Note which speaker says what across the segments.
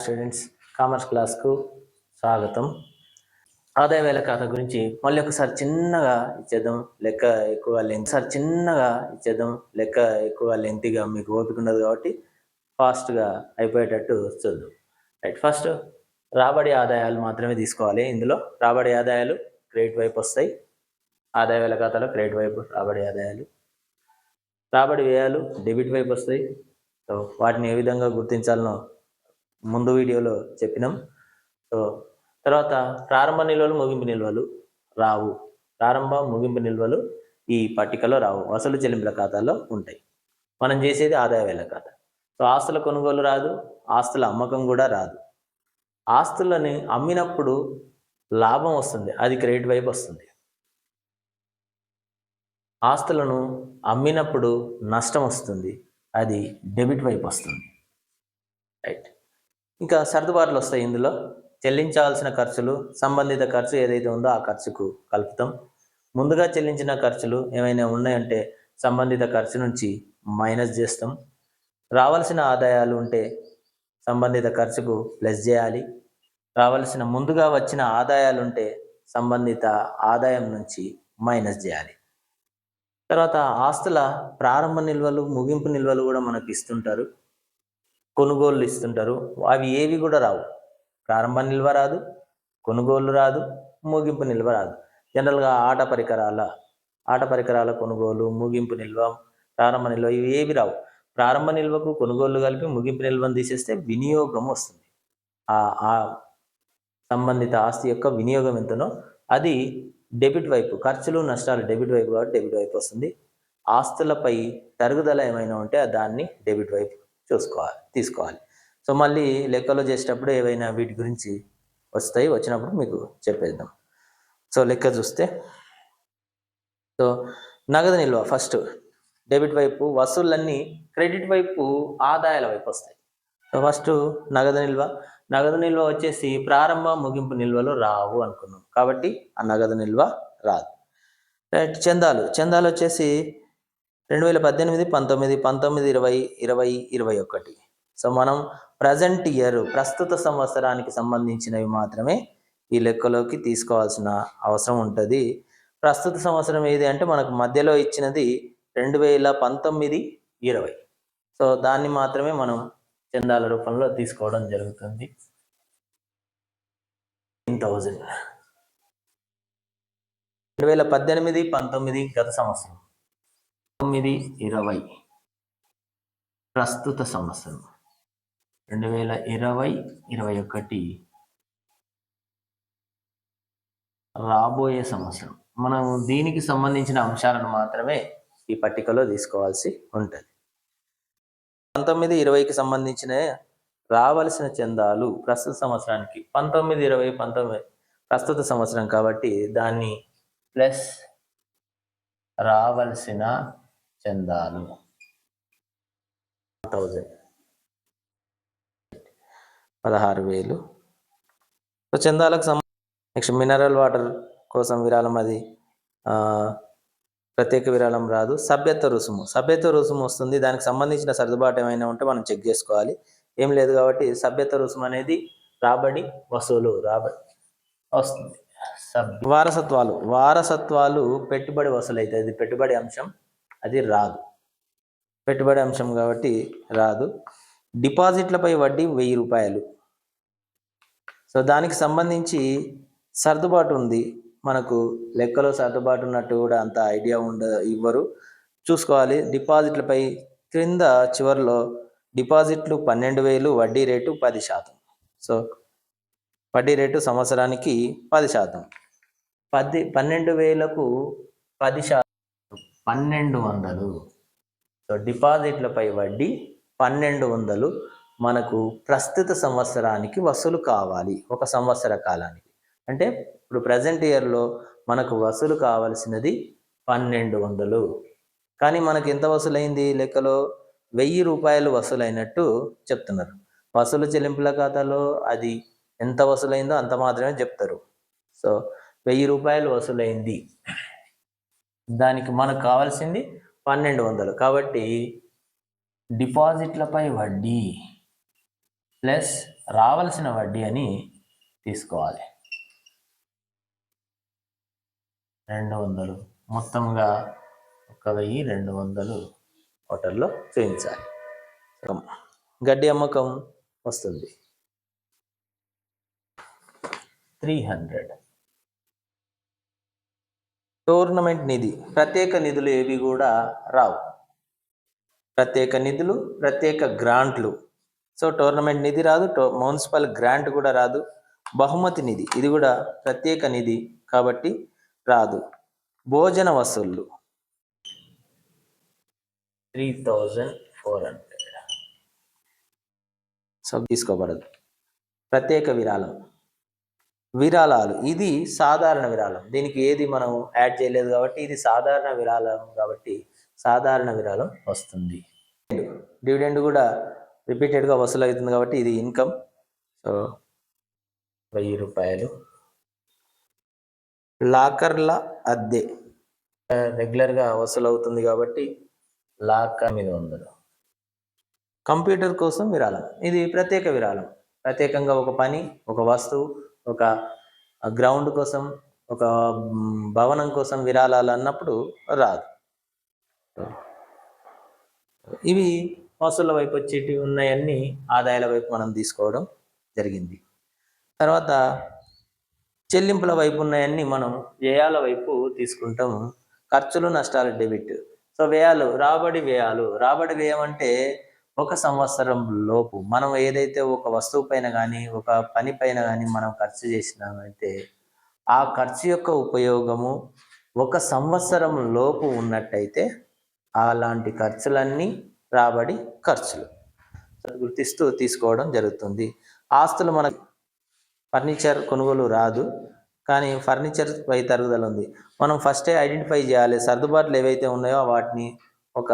Speaker 1: Students commerce క్లాస్కు స్వాగతం. ఆదాయ వేల ఖాతా గురించి మళ్ళీ ఒకసారి చిన్నగా ఇచ్చేద్దాం. లెక్క ఎక్కువ లెంత్ సార్ చిన్నగా ఇచ్చేద్దాం. లెక్క ఎక్కువ లెంతీగా మీకు ఓపిక ఉండదు కాబట్టి ఫాస్ట్గా అయిపోయేటట్టు చూద్దాం రైట్ ఫస్ట్ రాబడి ఆదాయాలు మాత్రమే తీసుకోవాలి. ఇందులో రాబడి ఆదాయాలు క్రెడిట్ వైపు వస్తాయి. ఆదాయ వేల ఖాతాలో క్రెడిట్ వైపు రాబడి ఆదాయాలు. రాబడి వ్యయాలు డెబిట్ వైపు వస్తాయి. సో వాటిని ఏ విధంగా గుర్తించాలనో ముందు వీడియోలో చెప్పినాం. సో తర్వాత ప్రారంభ నిల్వలు ముగింపు నిల్వలు రావు. ప్రారంభ ముగింపు నిల్వలు ఈ పట్టికలో రావు. వసూలు చెల్లింపుల ఖాతాలో ఉంటాయి. మనం చేసేది ఆదాయ వేల ఖాతా. సో ఆస్తుల కొనుగోలు రాదు ఆస్తుల అమ్మకం కూడా రాదు. ఆస్తులని అమ్మినప్పుడు లాభం వస్తుంది. అది క్రెడిట్ వైపు వస్తుంది. ఆస్తులను అమ్మినప్పుడు నష్టం వస్తుంది. అది డెబిట్ వైపు వస్తుంది. రైట్. ఇంకా సర్దుబాట్లు వస్తాయి ఇందులో. చెల్లించాల్సిన ఖర్చులు సంబంధిత ఖర్చు ఏదైతే ఉందో ఆ ఖర్చుకు కలుపుతాం. ముందుగా చెల్లించిన ఖర్చులు ఏమైనా ఉన్నాయంటే సంబంధిత ఖర్చు నుంచి మైనస్ చేస్తాం. రావాల్సిన ఆదాయాలు ఉంటే సంబంధిత ఖర్చుకు ప్లస్ చేయాలి. రావాల్సిన ముందుగా వచ్చిన ఆదాయాలు ఉంటే సంబంధిత ఆదాయం నుంచి మైనస్ చేయాలి. తర్వాత ఆస్తుల ప్రారంభ నిల్వలు ముగింపు నిల్వలు కూడా మనకు ఇస్తుంటారు. కొనుగోళ్ళు ఇస్తుంటారు. అవి ఏవి కూడా రావు. ప్రారంభ నిల్వ రాదు కొనుగోలు రాదు ముగింపు నిల్వ రాదు. జనరల్గా ఆట పరికరాల ఆట పరికరాల కొనుగోలు ముగింపు నిల్వ ప్రారంభ నిల్వ ఇవి ఏవి రావు. ప్రారంభ నిల్వకు కొనుగోలు కలిపి ముగింపు నిల్వను తీసేస్తే వినియోగం వస్తుంది. ఆ ఆ సంబంధిత ఆస్తి యొక్క వినియోగం ఎంతనో అది డెబిట్ వైపు ఖర్చులు నష్టాలు డెబిట్ వైపు కాబట్టి డెబిట్ వైపు వస్తుంది. ఆస్తులపై తరుగుదల ఏమైనా ఉంటే దాన్ని డెబిట్ వైపు చూసుకోవాలి తీసుకోవాలి. సో మళ్ళీ లెక్కలో చేసేటప్పుడు ఏవైనా వీటి గురించి వస్తాయి వచ్చినప్పుడు మీకు చెప్పేద్దాం. సో లెక్క చూస్తే. సో నగదు నిల్వ ఫస్ట్. డెబిట్ వైపు వసూళ్ళన్నీ క్రెడిట్ వైపు ఆదాయాల వైపు వస్తాయి. సో ఫస్ట్ నగదు నిల్వ. నగదు నిల్వ వచ్చేసి ప్రారంభ ముగింపు నిల్వలు రావు అనుకున్నాం. కాబట్టి ఆ నగదు నిల్వ రాదు. రైట్ చందాలు. చందాలు వచ్చేసి రెండు వేల పద్దెనిమిది పంతొమ్మిది పంతొమ్మిది ఇరవై ఇరవై ఇరవై ఒకటి. సో మనం ప్రజెంట్ ఇయర్ ప్రస్తుత సంవత్సరానికి సంబంధించినవి మాత్రమే ఈ లెక్కలోకి తీసుకోవాల్సిన అవసరం ఉంటుంది. ప్రస్తుత సంవత్సరం ఏది అంటే మనకు మధ్యలో ఇచ్చినది రెండు వేల పంతొమ్మిది ఇరవై. సో దాన్ని మాత్రమే మనం చందాల రూపంలో తీసుకోవడం జరుగుతుంది. థౌజండ్ రెండు వేల పద్దెనిమిది పంతొమ్మిది గత సంవత్సరం. తొమ్మిది ఇరవై. ప్రస్తుత సంవత్సరం. రెండు వేల ఇరవై ఇరవై ఒకటి. రాబోయే సంవత్సరం. మనం దీనికి సంబంధించిన అంశాలను మాత్రమే ఈ పట్టికలో తీసుకోవాల్సి ఉంటుంది. పంతొమ్మిది ఇరవైకి సంబంధించిన రావలసిన చందాలు ప్రస్తుత సంవత్సరానికి పంతొమ్మిది ఇరవై పంతొమ్మిది ప్రస్తుత సంవత్సరం కాబట్టి దాన్ని ప్లస్ రావలసిన చందాలు. థౌజండ్. పదహారు వేలు. సో చందాలకు సంబంధించి నెక్స్ట్ మినరల్ వాటర్ కోసం విరాళం అది. ప్రత్యేక విరాళం రాదు. సభ్యత్వ రుసుము. సభ్యత్వ రుసుము వస్తుంది. దానికి సంబంధించిన సర్దుబాటు ఏమైనా ఉంటే మనం చెక్ చేసుకోవాలి. ఏం లేదు కాబట్టి సభ్యత్వ రుసుము అనేది రాబడి వసూలు రాబడి వస్తుంది. వారసత్వాలు. వారసత్వాలు పెట్టుబడి వసూలు అవుతుంది పెట్టుబడి అంశం. అది రాదు. పెట్టుబడి అంశం కాబట్టి రాదు. డిపాజిట్లపై వడ్డీ వెయ్యి రూపాయలు. సో దానికి సంబంధించి సర్దుబాటు ఉంది. మనకు లెక్కలో సర్దుబాటు ఉన్నట్టు కూడా అంత ఐడియా ఉండ ఇవ్వరు. చూసుకోవాలి. డిపాజిట్లపై క్రింద చివరిలో డిపాజిట్లు పన్నెండు వేలు వడ్డీ రేటు పది శాతం. సో వడ్డీ రేటు సంవత్సరానికి పది శాతం. పది పన్నెండు వేలకు పది శాతం. పన్నెండు వందలు. సో డిపాజిట్లపై వడ్డీ పన్నెండు వందలు మనకు ప్రస్తుత సంవత్సరానికి వసూలు కావాలి ఒక సంవత్సర కాలానికి. అంటే ఇప్పుడు ప్రజెంట్ ఇయర్లో మనకు వసూలు కావాల్సినది పన్నెండు వందలు. కానీ మనకు ఎంత వసూలైంది లెక్కలో? వెయ్యి రూపాయలు వసూలైనట్టు చెప్తున్నారు. వసూలు చెల్లింపుల ఖాతాలో అది ఎంత వసూలైందో అంత మాత్రమే చెప్తారు. సో వెయ్యి రూపాయలు వసూలైంది. దానికి మనకు కావాల్సింది పన్నెండు వందలు. కాబట్టి డిపాజిట్లపై వడ్డీ ప్లస్ రావాల్సిన వడ్డీ అని తీసుకోవాలి. రెండు వందలు. మొత్తంగా ఒక వెయ్యి రెండు వందలు హోటల్లో చేయించాలి. గడ్డి అమ్మకం వస్తుంది. Three hundred. టోర్నమెంట్ నిధి ప్రత్యేక నిధులు ఏవి కూడా రావు. ప్రత్యేక నిధులు ప్రత్యేక గ్రాంట్లు. సో టోర్నమెంట్ నిధి రాదు టో మున్సిపల్ గ్రాంట్ కూడా రాదు బహుమతి నిధి. ఇది కూడా ప్రత్యేక నిధి కాబట్టి రాదు. భోజన వసూళ్ళు three thousand four hundred. So తీసుకోబడదు. ప్రత్యేక విరాళం. విరాళాలు. ఇది సాధారణ విరాళం. దీనికి ఏది మనం యాడ్ చేయలేదు కాబట్టి ఇది సాధారణ విరాళం కాబట్టి సాధారణ విరాళం వస్తుంది. డివిడెండ్ కూడా రిపీటెడ్గా వసూలు అవుతుంది కాబట్టి ఇది ఇన్కమ్ సో వెయ్యి రూపాయలు. లాకర్ల అద్దె. రెగ్యులర్గా వసూలు అవుతుంది కాబట్టి లాకర్ ఎనిమిది వందలు కంప్యూటర్ కోసం విరాళం. ఇది ప్రత్యేక విరాళం. ప్రత్యేకంగా ఒక పని ఒక వస్తువు ఒక గ్రౌండ్ కోసం ఒక భవనం కోసం విరాళాలు అన్నప్పుడు రాదు. ఇవి వసూళ్ళ వైపు వచ్చేటి ఉన్నాయన్నీ ఆదాయాల వైపు మనం తీసుకోవడం జరిగింది. తర్వాత చెల్లింపుల వైపు ఉన్నాయన్నీ మనం వ్యయాల వైపు తీసుకుంటాం ఖర్చులు నష్టాలు డెబిట్. సో వ్యయాలు రాబడి వ్యయాలు. రాబడి వ్యయం అంటే ఒక సంవత్సరం లోపు మనం ఏదైతే ఒక వస్తువు పైన కానీ ఒక పని పైన కానీ మనం ఖర్చు చేసినామైతే ఆ ఖర్చు యొక్క ఉపయోగము ఒక సంవత్సరం లోపు ఉన్నట్టయితే అలాంటి ఖర్చులన్నీ రాబడి ఖర్చులు. గుర్తిస్తూ తీసుకోవడం జరుగుతుంది. ఆస్తులు మన ఫర్నిచర్ కొనుగోలు రాదు. కానీ ఫర్నిచర్ పై తరుగుదల ఉంది. మనం ఫస్టే ఐడెంటిఫై చేయాలి. సర్దుబాట్లు ఏవైతే ఉన్నాయో వాటిని ఒక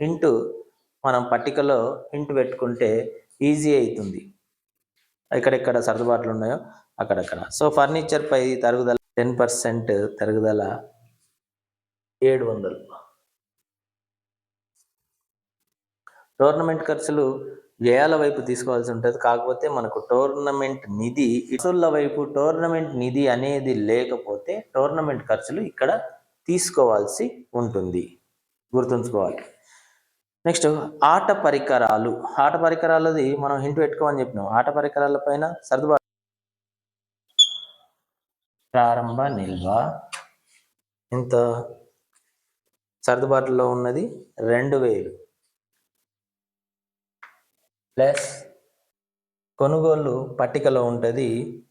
Speaker 1: హింటు మనం పట్టికలో హింట్ పెట్టుకుంటే ఈజీ అవుతుంది ఎక్కడెక్కడ సర్దుబాట్లు ఉన్నాయో అక్కడక్కడ. సో ఫర్నిచర్ పై తరుగుదల టెన్ పర్సెంట్ తరుగుదల ఏడు వందలు. టోర్నమెంట్ ఖర్చులు వ్యయాల వైపు తీసుకోవాల్సి ఉంటుంది. కాకపోతే మనకు టోర్నమెంట్ నిధి ఇటుల వైపు టోర్నమెంట్ నిధి అనేది లేకపోతే టోర్నమెంట్ ఖర్చులు ఇక్కడ తీసుకోవాల్సి ఉంటుంది. గుర్తుంచుకోవాలి. నెక్స్ట్ ఆట పరికరాలు. ఆట పరికరాలది మనం హింట్ పెట్టుకోమని చెప్పినాం. ఆట పరికరాల పైన సర్దుబాటు ప్రారంభ నిల్వ. ఇంత సర్దుబాటులో ఉన్నది రెండు వేలు. ప్లస్ కొనుగోలు పట్టికలో ఉంటుంది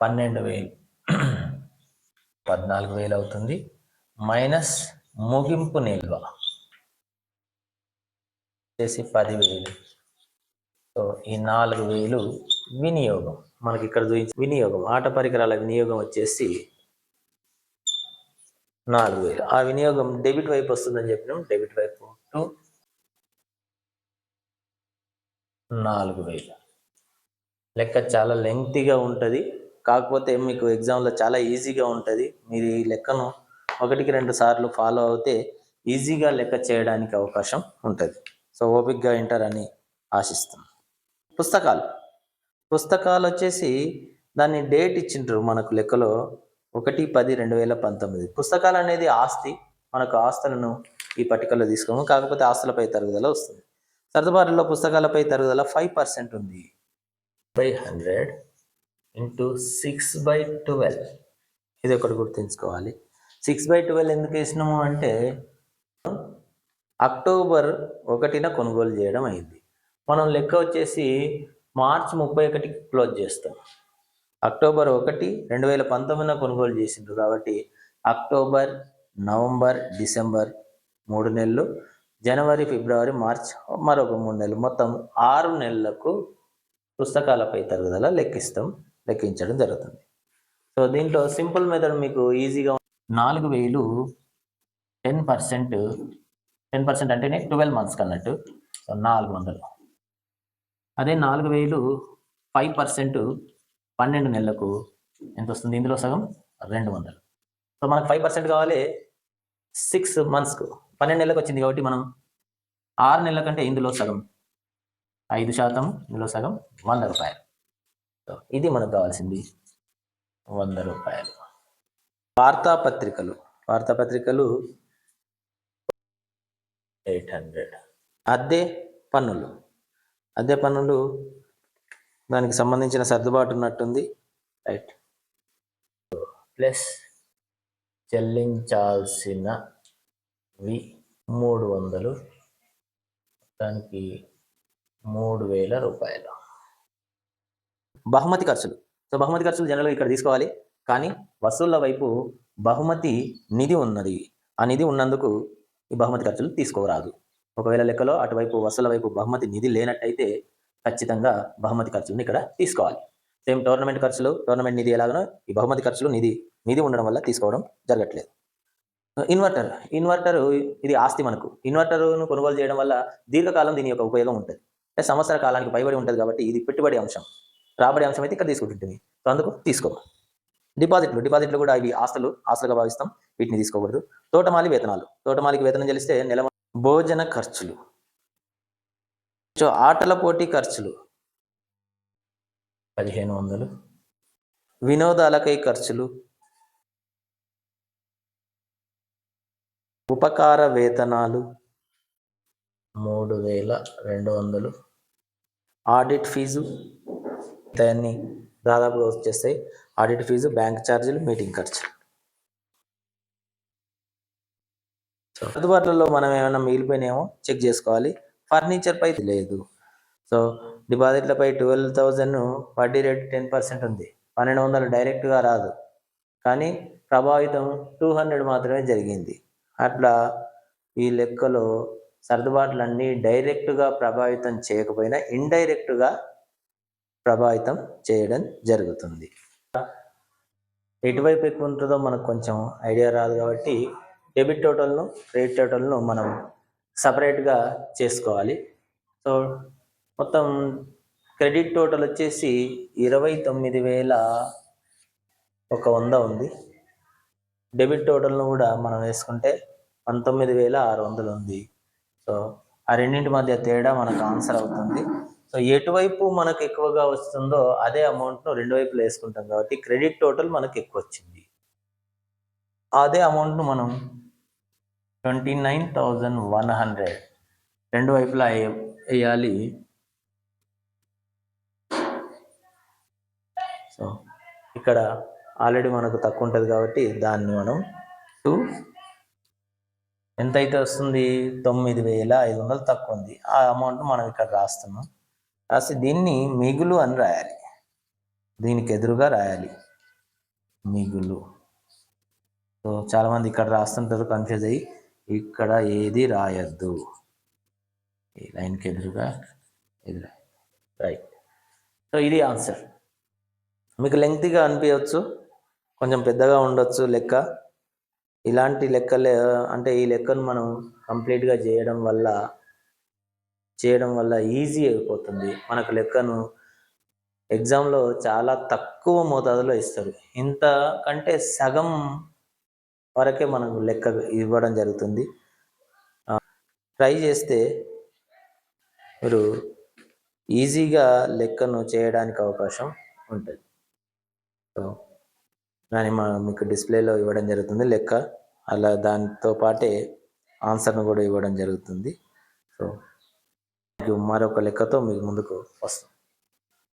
Speaker 1: పన్నెండు వేలు. పద్నాలుగు వేలు అవుతుంది. మైనస్ ముగింపు నిల్వ. చేసి పదివేలు. సో ఈ నాలుగు వేలు వినియోగం. మనకి ఇక్కడ చూపించి వినియోగం. ఆట పరికరాల వినియోగం వచ్చేసి నాలుగు వేలు. ఆ వినియోగం డెబిట్ వైపు వస్తుందని చెప్పినాం. డెబిట్ వైపు టు నాలుగు వేలు. లెక్క చాలా లెంగ్తీగా ఉంటుంది. కాకపోతే మీకు ఎగ్జామ్లో చాలా ఈజీగా ఉంటుంది. మీరు ఈ లెక్కను ఒకటికి రెండు సార్లు ఫాలో అవుతే ఈజీగా లెక్క చేయడానికి అవకాశం ఉంటుంది. సో ఓపిక్గా వింటారని ఆశిస్తాం పుస్తకాలు. పుస్తకాలు వచ్చేసి దాన్ని డేట్ ఇచ్చిండ్రు మనకు లెక్కలో ఒకటి పది రెండు వేల పంతొమ్మిది. పుస్తకాలు అనేది ఆస్తి. మనకు ఆస్తులను ఈ పట్టికలో తీసుకోము. కాకపోతే ఆస్తులపై తరుగుదల వస్తుంది. సర్దుబాటులో పుస్తకాలపై తరుగుదల ఫైవ్ పర్సెంట్ ఉంది. By hundred into six by twelve. ఇది ఒకటి గుర్తుంచుకోవాలి. సిక్స్ బై ట్వెల్వ్ ఎందుకు వేసినాము అంటే అక్టోబర్ ఒకటిన కొనుగోలు చేయడం అయింది. మనం లెక్క వచ్చేసి మార్చ్ ముప్పై ఒకటికి క్లోజ్ చేస్తాం. అక్టోబర్ ఒకటి రెండు వేల పంతొమ్మిదిన కొనుగోలు చేసిండ్రు కాబట్టి అక్టోబర్ నవంబర్ డిసెంబర్ మూడు నెలలు జనవరి ఫిబ్రవరి మార్చ్ మరొక మూడు నెలలు. మొత్తం ఆరు నెలలకు పుస్తకాలపై తరుగుదల లెక్కిస్తాం లెక్కించడం జరుగుతుంది. సో దీంట్లో సింపుల్ మెథడ్ మీకు ఈజీగా నాలుగు వేలు టెన్ పర్సెంట్ టెన్ పర్సెంట్ అంటేనే ట్వెల్వ్ మంత్స్కి అన్నట్టు. సో నాలుగు వందలు. అదే నాలుగు వేలు ఫైవ్ పర్సెంట్ పన్నెండు నెలలకు ఎంత వస్తుంది? ఇందులో సగం రెండు వందలు. సో మనకు ఫైవ్ పర్సెంట్ కావాలి సిక్స్ మంత్స్కు పన్నెండు నెలలకు వచ్చింది కాబట్టి మనం ఆరు నెలల కంటే ఇందులో సగం ఐదు శాతం ఇందులో సగం వంద రూపాయలు. సో ఇది మనకు కావాల్సింది వంద రూపాయలు. వార్తాపత్రికలు. వార్తాపత్రికలు ఎయిట్ హండ్రెడ్. అద్దె పన్నులు. అద్దె పన్నులు దానికి సంబంధించిన సర్దుబాటు ఉన్నట్టుంది. రైట్ ప్లస్ చెల్లించాల్సినవి మూడు వందలు. దానికి మూడు వేల రూపాయలు. బహుమతి ఖర్చులు. సో బహుమతి ఖర్చులు జనరల్గా ఇక్కడ తీసుకోవాలి. కానీ వసూళ్ళ వైపు బహుమతి నిధి ఉన్నది. ఆ నిధి ఉన్నందుకు ఈ బహుమతి ఖర్చులు తీసుకోరాదు. ఒకవేళ లెక్కలో అటువైపు వసల వైపు బహుమతి నిధి లేనట్టయితే ఖచ్చితంగా బహుమతి ఖర్చులను ఇక్కడ తీసుకోవాలి. సేమ్ టోర్నమెంట్ ఖర్చులు టోర్నమెంట్ నిధి ఎలాగనో ఈ బహుమతి ఖర్చులు నిధి నిధి ఉండడం వల్ల తీసుకోవడం జరగట్లేదు. ఇన్వర్టర్ ఇన్వర్టర్ ఇది ఆస్తి మనకు. ఇన్వర్టర్ను కొనుగోలు చేయడం వల్ల దీర్ఘకాలం దీని యొక్క ఉపయోగం ఉంటుంది. అంటే సంవత్సర కాలానికి పైబడి ఉంటుంది కాబట్టి ఇది పెట్టుబడి అంశం. రాబడి అంశం అయితే ఇక్కడ తీసుకుంటుంది. సో అందుకు తీసుకో డిపాజిట్లు డిపాజిట్లు కూడా ఇవి ఆస్తులు ఆస్తులుగా భావిస్తాం. వీటిని తీసుకోకూడదు. తోటమాలి వేతనాలు. తోటమాలికి వేతనం చెల్లిస్తే నెల భోజన ఖర్చులు. సో ఆటల పోటీ ఖర్చులు. పదిహేను వందలు. వినోదాలకై ఖర్చులు. ఉపకార వేతనాలు. మూడు వేల రెండు వందలు. Audit fee. దాన్ని దాదాపుగా వచ్చేస్తాయి. ఆడిట్ ఫీజు బ్యాంక్ ఛార్జీలు మీటింగ్ ఖర్చు సో అందుబాటులో మనం ఏమైనా మిగిలిపోయినాయేమో చెక్ చేసుకోవాలి. ఫర్నిచర్ పై లేదు. సో డిపాజిట్లపై ట్వెల్వ్ థౌజండ్ వడ్డీ రేట్ టెన్ పర్సెంట్ ఉంది. పన్నెండు వందలు డైరెక్ట్గా రాదు. కానీ ప్రభావితం టూ హండ్రెడ్ మాత్రమే జరిగింది. అట్లా ఈ లెక్కలో సర్దుబాట్లన్నీ డైరెక్ట్గా ప్రభావితం చేయకపోయినా ఇండైరెక్ట్గా ప్రభావితం చేయడం జరుగుతుంది. ఎటువైపు ఎక్కువ ఉంటుందో మనకు కొంచెం ఐడియా రాదు కాబట్టి డెబిట్ టోటల్ను క్రెడిట్ టోటల్ను మనం సపరేట్గా చేసుకోవాలి. సో మొత్తం క్రెడిట్ టోటల్ వచ్చేసి ఇరవై తొమ్మిది వేల ఒక వంద ఉంది. డెబిట్ టోటల్ను కూడా మనం వేసుకుంటే పంతొమ్మిది వేల ఆరు వందలు ఉంది. సో ఆ రెండింటి మధ్య తేడా మనకు ఆన్సర్ అవుతుంది. సో ఎటువైపు మనకు ఎక్కువగా వస్తుందో అదే అమౌంట్ను రెండు వైపులు వేసుకుంటాం కాబట్టి క్రెడిట్ టోటల్ మనకు ఎక్కువ వచ్చింది అదే అమౌంట్ను మనం twenty nine thousand one hundred రెండు వైపులా వేయాలి. సో ఇక్కడ ఆల్రెడీ మనకు తక్కువ ఉంటుంది కాబట్టి దాన్ని మనం టూ ఎంత అయితే వస్తుంది? తొమ్మిది వేల ఐదు వందలు తక్కువ ఉంది ఆ అమౌంట్ మనం ఇక్కడ రాస్తున్నాం. రాసి దీన్ని మిగులు అని రాయాలి. దీనికి ఎదురుగా రాయాలి. మిగులు. సో చాలామంది ఇక్కడ రాస్తుంటారు కన్ఫ్యూజ్ అయ్యి. ఇక్కడ ఏది రాయద్దు. ఈ లైన్కి ఎదురుగా ఇది రైట్ సో ఇది ఆన్సర్ మీకు లెంగ్తీగా అనిపించవచ్చు కొంచెం పెద్దగా ఉండొచ్చు లెక్క. ఇలాంటి లెక్కలే అంటే ఈ లెక్కను మనం కంప్లీట్గా చేయడం వల్ల చేయడం వల్ల ఈజీ అయిపోతుంది. మనకు లెక్కను ఎగ్జామ్లో చాలా తక్కువ మోతాదులో ఇస్తారు. ఇంత కంటే సగం వరకే మనకు లెక్క ఇవ్వడం జరుగుతుంది. ట్రై చేస్తే మీరు ఈజీగా లెక్కను చేయడానికి అవకాశం ఉంటుంది. సో దాన్ని మనం మీకు డిస్ప్లేలో ఇవ్వడం జరుగుతుంది లెక్క. అలా దానితో పాటే ఆన్సర్ను కూడా ఇవ్వడం జరుగుతుంది. సో మరొక లెక్కతో మీకు ముందుకు వస్తాం.